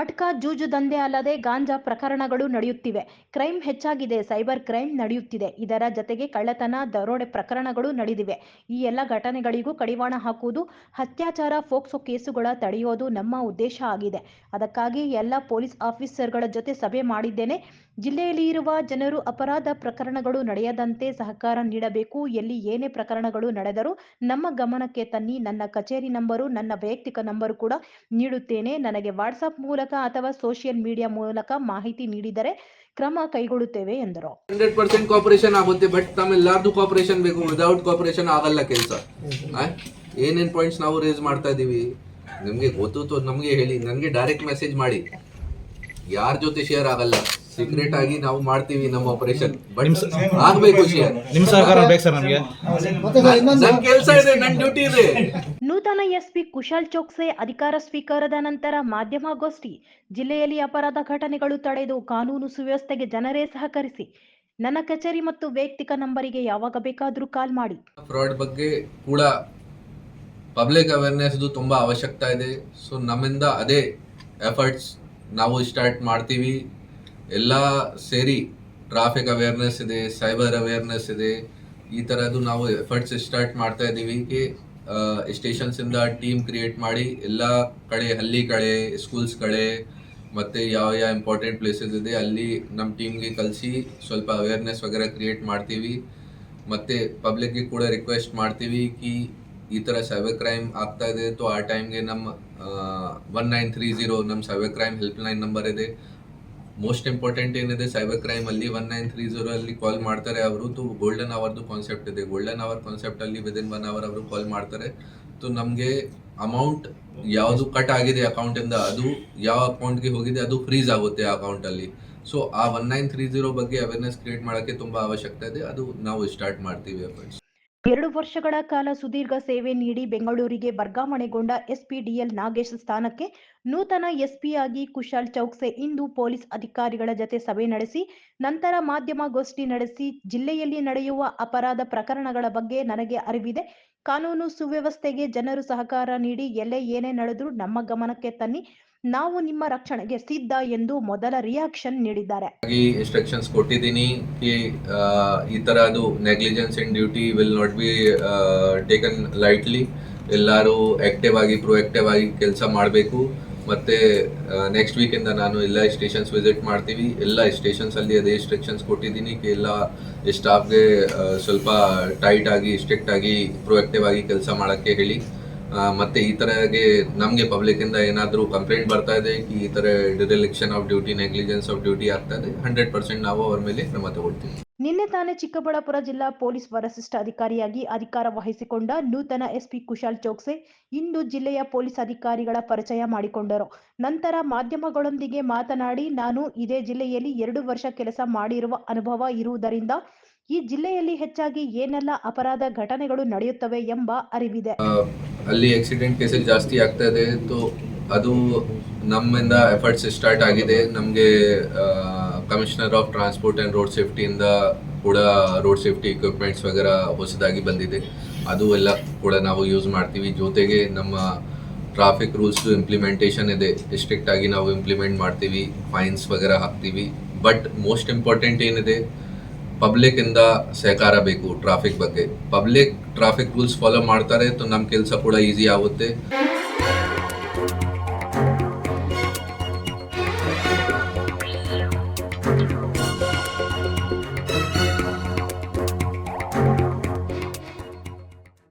ಮಟ್ಕಾ ಜೂಜು ದಂಧೆ ಅಲ್ಲದೆ ಗಾಂಜಾ ಪ್ರಕರಣಗಳು ನಡೆಯುತ್ತಿವೆ. ಕ್ರೈಮ್ ಹೆಚ್ಚಾಗಿದೆ, ಸೈಬರ್ ಕ್ರೈಮ್ ನಡೆಯುತ್ತಿದೆ. ಇದರ ಜತೆಗೆ ಕಳ್ಳತನ, ದರೋಡೆ ಪ್ರಕರಣಗಳು ನಡೆದಿವೆ. ಈ ಎಲ್ಲ ಘಟನೆಗಳಿಗೂ ಕಡಿವಾಣ ಹಾಕುವುದು, ಅತ್ಯಾಚಾರ ಫೋಕ್ಸೋ ಕೇಸುಗಳ ತಡೆಯೋದು ನಮ್ಮ ಉದ್ದೇಶ ಆಗಿದೆ. ಅದಕ್ಕಾಗಿ ಎಲ್ಲ ಪೊಲೀಸ್ ಆಫೀಸರ್ಗಳ ಜೊತೆ ಸಭೆ ಮಾಡಿದ್ದೇನೆ. ಜಿಲ್ಲೆಯಲ್ಲಿ ಇರುವ ಜನರು ಅಪರಾಧ ಪ್ರಕರಣಗಳು ನಡೆಯದಂತೆ ಸಹಕಾರ ನೀಡಬೇಕು. ಎಲ್ಲಿ ಏನೇ ಪ್ರಕರಣಗಳು ನಡೆದರೂ ನಮ್ಮ ಗಮನಕ್ಕೆ ತನ್ನಿ. ನನ್ನ ಕಚೇರಿ ನಂಬರು, ನನ್ನ ವೈಯಕ್ತಿಕ ನಂಬರು ಕೂಡ ನೀಡುತ್ತೇನೆ. ನನಗೆ ವಾಟ್ಸಪ್ ಮೂಲಕ ಅಥವಾ ಸೋಷಿಯಲ್ ಮೀಡಿಯಾ ಮೂಲಕ ಮಾಹಿತಿ ನೀಡಿದರೆ ಕ್ರಮ ಕೈಗೊಳ್ಳುತ್ತೇವೆ ಎಂದರು. ಹಂಡ್ರೆಡ್ ಪರ್ಸೆಂಟ್ ಕಾಪರೇಷನ್ ಆಗುತ್ತೆ ಬಟ್ ತಮ್ಮೆಲ್ಲಾರ್ದು ಕಾಪರೇಷನ್ ಬೇಕು ವಿದೌಟ್ ಕಾಪರೇಷನ್ ಆಗಲ್ಲ ಕೆಲಸ. ಏನೇನ್ ಪಾಯಿಂಟ್ಸ್ ನಾವು ರೇಸ್ ಮಾಡ್ತಾ ಇದೀವಿ? ನಿಮ್ಗೆ ಗೊತ್ತು ನಮ್ಗೆ ಹೇಳಿ, ನನಗೆ ಡೈರೆಕ್ಟ್ ಮೆಸೇಜ್ ಮಾಡಿ. ಯಾರ ಜೊತೆ ಶೇರ್ ಆಗಲ್ಲ? ಸೀಕ್ರೆಟ್ ಆಗಿ ನಾವು ಮಾಡ್ತೀವಿ ನಮ್ಮ ಆಪರೇಷನ್ ಬಟ್ ಆಗ್ಬೇಕು ಪಿ ನಿಮ್ ಸಹಕಾರ ಬೇಕು ಸರ್ ನಮಗೆ. ನನ್ ಕೆಲಸ ಇದೆ ನನ್ ಡ್ಯೂಟಿ ಇದೆ. ನೂತನ ಎಸ್ಪಿ ಕುಶಾಲ್ ಚೋಕ್ಸೆ ಅಧಿಕಾರ ಸ್ವೀಕಾರದ ನಂತರ ಮಾಧ್ಯಮಗೋಷ್ಠಿ ಜಿಲ್ಲೆಯಲ್ಲಿ ಅಪರಾಧ ಘಟನೆಗಳು ತಡೆದು ಕಾನೂನು ಸುವ್ಯವಸ್ಥೆಗೆ ಜನರೇ ಸಹಕರಿಸಿ ನನ್ನ ಕಚೇರಿ ಮತ್ತು ವೈಯಕ್ತಿಕ ನಂಬರಿಗೆ ಯಾವಾಗ ಬೇಕಾದರೂ ಕಾಲ್ ಮಾಡಿ. ಫ್ರಾಡ್ ಬಗ್ಗೆ ಕೂಡ ಪಬ್ಲಿಕ್ ಅವೇರ್ನೆಸ್ದು ತುಂಬಾ ಅವಶ್ಯಕತೆ ಇದೆ. ಸೊ ನಮ್ಮಿಂದ ಅದೇ ಎಫರ್ಟ್ಸ್ ನಾವು ಸ್ಟಾರ್ಟ್ ಮಾಡ್ತೀವಿ. ಎಲ್ಲ ಸೇರಿ ಟ್ರಾಫಿಕ್ ಅವೇರ್ನೆಸ್ ಇದೆ ಸೈಬರ್ ಅವೇರ್ನೆಸ್ ಇದೆ, ಈ ಥರದ್ದು ನಾವು ಎಫರ್ಟ್ಸ್ ಸ್ಟಾರ್ಟ್ ಮಾಡ್ತಾ ಇದ್ದೀವಿ. ಕಿ ಸ್ಟೇಷನ್ಸ್ ಇಂದ ಟೀಮ್ ಕ್ರಿಯೇಟ್ ಮಾಡಿ ಎಲ್ಲ ಕಡೆ, ಹಳ್ಳಿ ಕಡೆ ಸ್ಕೂಲ್ಸ್ ಕಡೆ, ಮತ್ತೆ ಯಾವ ಯಾವ ಇಂಪಾರ್ಟೆಂಟ್ ಪ್ಲೇಸಸ್ ಇದೆ ಅಲ್ಲಿ ನಮ್ಮ ಟೀಮ್ಗೆ ಕಲಿಸಿ ಸ್ವಲ್ಪ ಅವೇರ್ನೆಸ್ ವಗೇರ ಕ್ರಿಯೇಟ್ ಮಾಡ್ತೀವಿ. ಮತ್ತೆ ಪಬ್ಲಿಕ್ಗೆ ಕೂಡ ರಿಕ್ವೆಸ್ಟ್ ಮಾಡ್ತೀವಿ ಕಿ, ಈ ಥರ ಸೈಬರ್ ಕ್ರೈಮ್ ಆಗ್ತಾ ಇದೆ. ತೊ ಆ ಟೈಮ್ಗೆ ನಮ್ಮ ಒನ್ ನೈನ್ ತ್ರೀ ಜೀರೋ ನಮ್ಮ cyber crime help line number ಇದೆ. ಮೋಸ್ಟ್ ಇಂಪಾರ್ಟೆಂಟ್ ಏನಿದೆ ಸೈಬರ್ ಕ್ರೈಮ್ ಅಲ್ಲಿ ಒನ್ ನೈನ್ ತ್ರೀ ಜೀರೋ ಅಲ್ಲಿ ಕಾಲ್ ಮಾಡ್ತಾರೆ ಅವರು. ತು ಗೋಲ್ಡನ್ ಅವರ್ದು ಕಾನ್ಸೆಪ್ಟ್ ಇದೆ. ಗೋಲ್ಡನ್ ಅವರ್ ಕಾನ್ಸೆಪ್ಟ್ ಅಲ್ಲಿ ವಿದಿನ್ ಒನ್ ಅವರ್ ಅವರು ಕಾಲ್ ಮಾಡ್ತಾರೆ. ತು ನಮಗೆ ಅಮೌಂಟ್ ಯಾವುದು ಕಟ್ ಆಗಿದೆ ಅಕೌಂಟ್ ಇಂದ, ಅದು ಯಾವ ಅಕೌಂಟ್ಗೆ ಹೋಗಿದೆ, ಅದು ಫ್ರೀಸ್ ಆಗುತ್ತೆ ಆ ಅಕೌಂಟ್ ಅಲ್ಲಿ. ಸೊ ಆ ಒನ್ ನೈನ್ ತ್ರೀ ಜೀರೋ ಬಗ್ಗೆ ಅವೇರ್ನೆಸ್ ಕ್ರಿಯೇಟ್ ಮಾಡೋಕ್ಕೆ ತುಂಬಾ ಅವಶ್ಯಕತೆ ಇದೆ. ಅದು ನಾವು ಸ್ಟಾರ್ಟ್ ಮಾಡ್ತೀವಿ ಎಫರ್ಟ್ಸ್ ಎರಡು ವರ್ಷಗಳ ಕಾಲ ಸುದೀರ್ಘ ಸೇವೆ ನೀಡಿ ಬೆಂಗಳೂರಿಗೆ ವರ್ಗಾವಣೆಗೊಂಡ ಎಸ್ಪಿಡಿಎಲ್ ನಾಗೇಶ್ ಸ್ಥಾನಕ್ಕೆ ನೂತನ ಎಸ್ಪಿ ಆಗಿ ಕುಶಾಲ್ ಚೌಕ್ಸೆ ಇಂದು ಪೊಲೀಸ್ ಅಧಿಕಾರಿಗಳ ಜತೆ ಸಭೆ ನಡೆಸಿ, ನಂತರ ಮಾಧ್ಯಮಗೋಷ್ಠಿ ನಡೆಸಿ, ಜಿಲ್ಲೆಯಲ್ಲಿ ನಡೆಯುವ ಅಪರಾಧ ಪ್ರಕರಣಗಳ ಬಗ್ಗೆ ನನಗೆ ಅರಿವಿದೆ. ಕಾನೂನು ಸುವ್ಯವಸ್ಥೆಗೆ ಜನರು ಸಹಕಾರ ನೀಡಿ, ಎಲ್ಲೇ ಏನೇ ನಡೆದರೂ ನಮ್ಮ ಗಮನಕ್ಕೆ ತನ್ನಿ. ನಾವು ನಿಮ್ಮ ರಕ್ಷಣೆಗೆ ಸಿದ್ಧ ಎಂದು ಮೊದಲ ರಿಯಾಕ್ಷನ್ ನೀಡಿದ್ದಾರೆ. ಇನ್ಸ್ಟ್ರಕ್ಷನ್ಸ್ ಕೊಟ್ಟಿದ್ದೀನಿ ಈ ತರ ಅದು negligence in duty will not be taken lightly ಎಲ್ಲರೂ ಆಕ್ಟಿವ್ ಆಗಿ ಪ್ರೊಆಕ್ಟಿವ್ ಆಗಿ ಕೆಲಸ ಮಾಡಬೇಕು. ಮತ್ತೆ ನೆಕ್ಸ್ಟ್ ವೀಕಿಂದ ನಾನು ಎಲ್ಲ ಸ್ಟೇಷನ್ಸ್ ವಿಸಿಟ್ ಮಾಡ್ತೀವಿ. ಎಲ್ಲ ಸ್ಟೇಷನ್ಸ್ ಅಲ್ಲಿ ಅದೇ ಇನ್ಸ್ಟ್ರಕ್ಷನ್ಸ್ ಕೊಟ್ಟಿದ್ದೀನಿ. ಎಲ್ಲ ಸ್ಟಾಫ್ಗೆ ಸ್ವಲ್ಪ ಟೈಟ್ ಆಗಿ ಸ್ಟ್ರಿಕ್ಟ್ ಆಗಿ ಪ್ರೊಆಕ್ಟಿವ್ ಆಗಿ ಕೆಲಸ ಮಾಡೋಕ್ಕೆ ಹೇಳಿ. ಮತ್ತೆ ಈ ತರಗೆ ನಮಗೆ ಪಬ್ಲಿಕ್ ಇಂದ ಏನಾದರೂ ಕಂಪ್ಲೇಂಟ್ ಬರ್ತಾ ಇದೆ ಈ ತರ dereliction of duty negligence of duty ಆಗ್ತಾ ಇದೆ ಹಂಡ್ರೆಡ್ ಪರ್ಸೆಂಟ್ ನಾವು ಅವರ ಮೇಲೆ ಕ್ರಮ ತಗೊಳ್ತೀವಿ. ನಿನ್ನೆ ತಾನೇ ಚಿಕ್ಕಬಳ್ಳಾಪುರ ಜಿಲ್ಲಾ ಪೊಲೀಸ್ ವರಿಷ್ಠ ಅಧಿಕಾರಿಯಾಗಿ ಅಧಿಕಾರ ವಹಿಸಿಕೊಂಡ ನೂತನ ಎಸ್ಪಿ ಕುಶಾಲ್ ಚೋಕ್ಸೆ ಇಂದು ಜಿಲ್ಲೆಯ ಪೊಲೀಸ್ ಅಧಿಕಾರಿಗಳ ಪರಿಚಯ ಮಾಡಿಕೊಂಡರು. ನಂತರ ಮಾಧ್ಯಮಗಳೊಂದಿಗೆ ಮಾತನಾಡಿ ನಾನು ಇದೇ ಜಿಲ್ಲೆಯಲ್ಲಿ ಎರಡು ವರ್ಷ ಕೆಲಸ ಮಾಡಿರುವ ಅನುಭವ ಇರುವುದರಿಂದ ಈ ಜಿಲ್ಲೆಯಲ್ಲಿ ಹೆಚ್ಚಾಗಿ ಏನೆಲ್ಲ ಅಪರಾಧ ಘಟನೆಗಳು ನಡೆಯುತ್ತವೆ ಎಂಬ ಅರಿವಿದೆ. ಅಲ್ಲಿ ಆಕ್ಸಿಡೆಂಟ್ ಕೇಸಸ್ ಜಾಸ್ತಿ ಆಗ್ತಾ ಇದೆ ಸೊ ಅದು ನಮ್ಮಿಂದ ಎಫರ್ಟ್ಸ್ ಸ್ಟಾರ್ಟ್ ಆಗಿದೆ. ನಮಗೆ commissioner of transport and road ಸೇಫ್ಟಿಯಿಂದ ಕೂಡ ರೋಡ್ ಸೇಫ್ಟಿ ಇಕ್ವಿಪ್ಮೆಂಟ್ಸ್ ವಗೇರ ಹೊಸದಾಗಿ ಬಂದಿದೆ. ಅದು ಎಲ್ಲ ಕೂಡ ನಾವು ಯೂಸ್ ಮಾಡ್ತೀವಿ. ಜೊತೆಗೆ ನಮ್ಮ ಟ್ರಾಫಿಕ್ ರೂಲ್ಸ್ ಇಂಪ್ಲಿಮೆಂಟೇಷನ್ ಇದೆ. ಸ್ಟ್ರಿಕ್ಟ್ ಆಗಿ ನಾವು ಇಂಪ್ಲಿಮೆಂಟ್ ಮಾಡ್ತೀವಿ. ಫೈನ್ಸ್ ವಗೇರ ಹಾಕ್ತೀವಿ. ಬಟ್ ಮೋಸ್ಟ್ ಇಂಪಾರ್ಟೆಂಟ್ ಏನಿದೆ ಪಬ್ಲಿಕ್ ಇಂದ ಸಹಕಾರ ಬೇಕು ಟ್ರಾಫಿಕ್ ಬಗ್ಗೆ. ಪಬ್ಲಿಕ್ ಟ್ರಾಫಿಕ್ ರೂಲ್ಸ್ ಫಾಲೋ ಮಾಡ್ತಾರೆ ಸೊ ನಮ್ಮ ಕೆಲಸ ಕೂಡ ಈಸಿ ಆಗುತ್ತೆ.